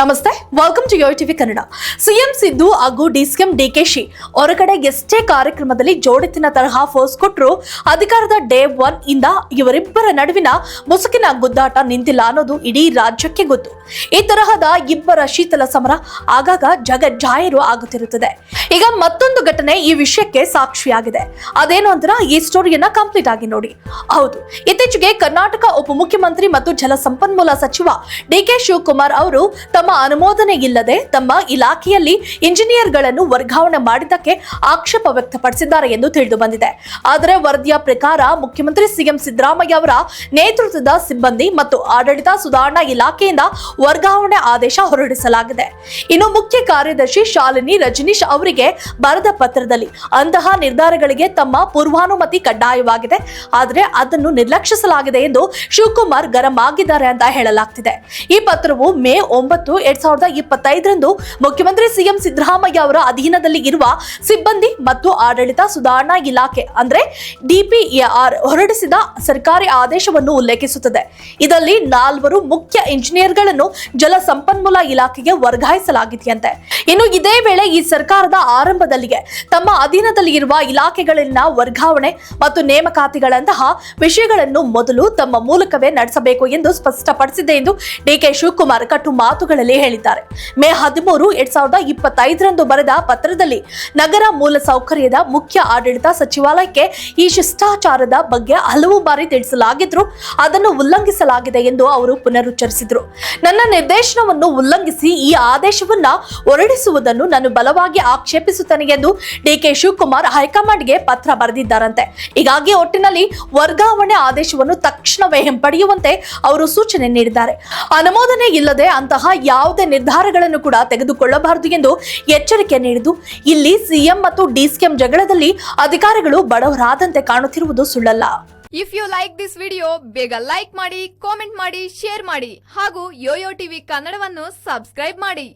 ನಮಸ್ತೆ welcome to Yo TV Kannada CM Siddu ಹಾಗೂ DCM DKShi ಹೊರಗಡೆ ಎಷ್ಟೇ ಕಾರ್ಯಕ್ರಮದಲ್ಲಿ ಜೋಡೆತ್ತಿನ ತರಹ ಫೋರ್ಸ್ ಕೊಟ್ಟರು ಅಧಿಕಾರದ ಡೇ ಒನ್ ಇಂದ ಇವರಿಬ್ಬರ ನಡುವಿನ ಮುಸುಕಿನ ಗುದ್ದಾಟ ನಿಂತಿಲ್ಲ ಅನ್ನೋದು ಇಡೀ ರಾಜ್ಯಕ್ಕೆ ಗೊತ್ತು. ಈ ತರಹದ ಇಬ್ಬರ ಶೀತಲ ಸಮರ ಆಗಾಗ ಜಗಜ್ಜಾಯರು ಆಗುತ್ತಿರುತ್ತದೆ. ಈಗ ಮತ್ತೊಂದು ಘಟನೆ ಈ ವಿಷಯಕ್ಕೆ ಸಾಕ್ಷಿಯಾಗಿದೆ. ಅದೇನು ಅಂದ್ರೆ ಈ ಸ್ಟೋರಿಯನ್ನ ಕಂಪ್ಲೀಟ್ ಆಗಿ ನೋಡಿ. ಹೌದು, ಇತ್ತೀಚೆಗೆ ಕರ್ನಾಟಕ ಉಪಮುಖ್ಯಮಂತ್ರಿ ಮತ್ತು ಜಲಸಂಪನ್ಮೂಲ ಸಚಿವ ಡಿಕೆ ಶಿವಕುಮಾರ್ ಅವರು ತಮ್ಮ ಅನುಮೋದನೆ ಇಲ್ಲದೆ ತಮ್ಮ ಇಲಾಖೆಯಲ್ಲಿ ಇಂಜಿನಿಯರ್ಗಳನ್ನು ವರ್ಗಾವಣೆ ಮಾಡಿದ್ದಕ್ಕೆ ಆಕ್ಷೇಪ ವ್ಯಕ್ತಪಡಿಸಿದ್ದಾರೆ ಎಂದು ತಿಳಿದು ಬಂದಿದೆ. ಆದರೆ ವರದಿಯ ಪ್ರಕಾರ ಮುಖ್ಯಮಂತ್ರಿ ಸಿಎಂ ಸಿದ್ದರಾಮಯ್ಯ ಅವರ ನೇತೃತ್ವದ ಸಿಬ್ಬಂದಿ ಮತ್ತು ಆಡಳಿತ ಸುಧಾರಣಾ ಇಲಾಖೆಯಿಂದ ವರ್ಗಾವಣೆ ಆದೇಶ ಹೊರಡಿಸಲಾಗಿದೆ. ಇನ್ನು ಮುಖ್ಯ ಕಾರ್ಯದರ್ಶಿ ಶಾಲಿನಿ ರಜನೀಶ್ ಅವರಿಗೆ ಬರೆದ ಪತ್ರದಲ್ಲಿ ಅಂತಹ ನಿರ್ಧಾರಗಳಿಗೆ ತಮ್ಮ ಪೂರ್ವಾನುಮತಿ ಕಡ್ಡಾಯವಾಗಿದೆ. ಆದರೆ ಅದನ್ನು ನಿರ್ಲಕ್ಷಿಸಲಾಗಿದೆ ಎಂದು ಶಿವಕುಮಾರ್ ಗರಂ ಆಗಿದ್ದಾರೆ ಅಂತ ಹೇಳಲಾಗ್ತಿದೆ. ಈ ಪತ್ರವು ಮೇ ಒಂಬತ್ತು ಎರಡ್ ಸಾವಿರದ ಇಪ್ಪತ್ತೈದರಂದು ಮುಖ್ಯಮಂತ್ರಿ ಸಿಎಂ ಸಿದ್ದರಾಮಯ್ಯ ಅವರ ಅಧೀನದಲ್ಲಿ ಇರುವ ಸಿಬ್ಬಂದಿ ಮತ್ತು ಆಡಳಿತ ಸುಧಾರಣಾ ಇಲಾಖೆ, ಅಂದ್ರೆ ಡಿಪಿಎಆರ್, ಹೊರಡಿಸಿದ ಸರ್ಕಾರಿ ಆದೇಶವನ್ನು ಉಲ್ಲೇಖಿಸುತ್ತದೆ. ಇದರಲ್ಲಿ ನಾಲ್ವರು ಮುಖ್ಯ ಇಂಜಿನಿಯರ್ಗಳನ್ನು ಜಲ ಸಂಪನ್ಮೂಲ ಇಲಾಖೆಗೆ ವರ್ಗಾಯಿಸಲಾಗಿದೆಯಂತೆ. ಇನ್ನು ಇದೇ ವೇಳೆ ಈ ಸರ್ಕಾರದ ಆರಂಭದಲ್ಲಿಯೇ ತಮ್ಮ ಅಧೀನದಲ್ಲಿ ಇರುವ ಇಲಾಖೆಗಳಲ್ಲಿನ ವರ್ಗಾವಣೆ ಮತ್ತು ನೇಮಕಾತಿಗಳಂತಹ ವಿಷಯಗಳನ್ನು ಮೊದಲು ತಮ್ಮ ಮೂಲಕವೇ ನಡೆಸಬೇಕು ಎಂದು ಸ್ಪಷ್ಟಪಡಿಸಿದೆ ಎಂದು ಡಿಕೆ ಶಿವಕುಮಾರ್ ಕಟ್ಟು ಮಾತುಗಳಲ್ಲಿ ಹೇಳಿದ್ದಾರೆ. ಮೇ ಹದಿಮೂರು, ಎರಡ್ ಸಾವಿರದ ಇಪ್ಪತ್ತೈದರಂದು ಬರೆದ ಪತ್ರದಲ್ಲಿ ನಗರ ಮೂಲಸೌಕರ್ಯದ ಮುಖ್ಯ ಆಡಳಿತ ಸಚಿವಾಲಯಕ್ಕೆ ಈ ಶಿಷ್ಟಾಚಾರದ ಬಗ್ಗೆ ಹಲವು ಬಾರಿ ತಿಳಿಸಲಾಗಿದ್ರು ಅದನ್ನು ಉಲ್ಲಂಘಿಸಲಾಗಿದೆ ಎಂದು ಅವರು ಪುನರುಚ್ಚರಿಸಿದರು. ನನ್ನ ನಿರ್ದೇಶನವನ್ನು ಉಲ್ಲಂಘಿಸಿ ಈ ಆದೇಶವನ್ನ ಹೊರಡಿಸುವುದನ್ನು ನಾನು ಬಲವಾಗಿ ಆಕ್ಷೇಪಿಸುತ್ತೇನೆ ಎಂದು ಡಿಕೆ ಶಿವಕುಮಾರ್ ಹೈಕಮಾಂಡ್ಗೆ ಪತ್ರ ಬರೆದಿದ್ದಾರಂತೆ. ಹೀಗಾಗಿ ಒಟ್ಟಿನಲ್ಲಿ ವರ್ಗಾವಣೆ ಆದೇಶವನ್ನು ತಕ್ಷಣವೇ ಹಿಂಪಡೆಯುವಂತೆ ಅವರು ಸೂಚನೆ ನೀಡಿದ್ದಾರೆ. ಅನುಮೋದನೆ ಇಲ್ಲದೆ ಅಂತಹ ಯಾವುದೇ ನಿರ್ಧಾರಗಳನ್ನು ಕೂಡ ತೆಗೆದುಕೊಳ್ಳಬಾರದು ಎಂದು ಎಚ್ಚರಿಕೆ ನೀಡಿದ್ದು, ಇಲ್ಲಿ ಸಿಎಂ ಮತ್ತು ಡಿಸಿಎಂ ಜಗಳದಲ್ಲಿ ಅಧಿಕಾರಿಗಳು ಬಡವರಾದಂತೆ ಕಾಣುತ್ತಿರುವುದು ಸುಳ್ಳಲ್ಲ. If you like this video ಬೇಗ ಲೈಕ್ ಮಾಡಿ ಕಾಮೆಂಟ್ ಮಾಡಿ ಶೇರ್ ಮಾಡಿ ಹಾಗೂ ಯೋಯೋ ಟಿವಿ ಕನ್ನಡವನ್ನು ಸಬ್ಸ್ಕ್ರೈಬ್ ಮಾಡಿ.